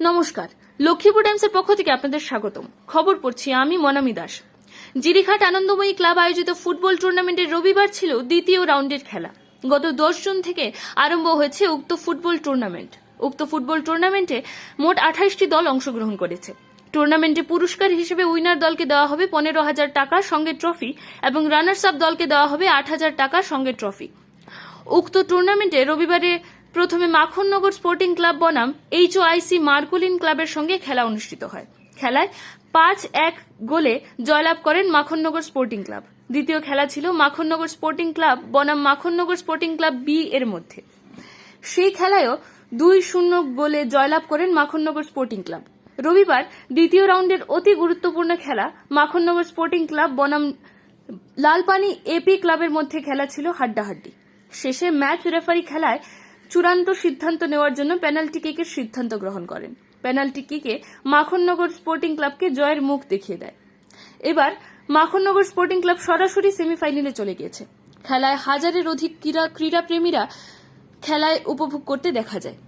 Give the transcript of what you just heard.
নমস্কার। লক্ষ্মীপুর টাইমসের পক্ষ থেকে আপনাদের স্বাগতম। খবর পড়ছি আমি মনামি দাস। জিরিঘাট আনন্দময়ী ক্লাব আয়োজিত ফুটবল টুর্নামেন্টের রবিবার ছিল দ্বিতীয় রাউন্ডের খেলা। গত দশ জুন থেকে আরম্ভ হয়েছে উক্ত ফুটবল টুর্নামেন্ট। উক্ত ফুটবল টুর্নামেন্টে মোট আঠাইশটি দল অংশগ্রহণ করেছে। টুর্নামেন্টে পুরস্কার হিসেবে উইনার দলকে দেওয়া হবে পনেরো হাজার টাকা সঙ্গে ট্রফি এবং রানার্স আপ দলকে দেওয়া হবে আট হাজার টাকা সঙ্গে ট্রফি। উক্ত টুর্নামেন্টে রবিবারে প্রথমে মাখননগর স্পোর্টিং ক্লাব বনাম এইচ এইচওআইসি মার্কুলিন ক্লাবের সঙ্গে খেলা অনুষ্ঠিত হয়। খেলায় পাঁচ এক গোলে জয়লাভ করেন মাখননগর স্পোর্টিং ক্লাব। দ্বিতীয় খেলা ছিল মাখননগর স্পোর্টিং ক্লাব বনাম মাখননগর স্পোর্টিং ক্লাব বি এর মধ্যে। সেই খেলায়ও দুই শূন্য গোলে জয়লাভ করেন মাখননগর স্পোর্টিং ক্লাব। রবিবার দ্বিতীয় রাউন্ডের অতি গুরুত্বপূর্ণ খেলা মাখননগর স্পোর্টিং ক্লাব বনাম লালপানি এপি ক্লাবের মধ্যে খেলা ছিল হাড্ডাহাড্ডি। শেষে ম্যাচ রেফারি খেলায় চূড়ান্ত সিদ্ধান্ত নেওয়ার জন্য পেনাল্টি কেকের সিদ্ধান্ত গ্রহণ করেন। পেনাল্টি কেকে মাখননগর স্পোর্টিং ক্লাবকে জয়ের মুখ দেখিয়ে দেয়। এবার মাখননগর স্পোর্টিং ক্লাব সরাসরি সেমিফাইনালে চলে গিয়েছে। খেলায় হাজারের অধিক ক্রীড়া ক্রীড়াপ্রেমীরা খেলায় উপভোগ করতে দেখা যায়।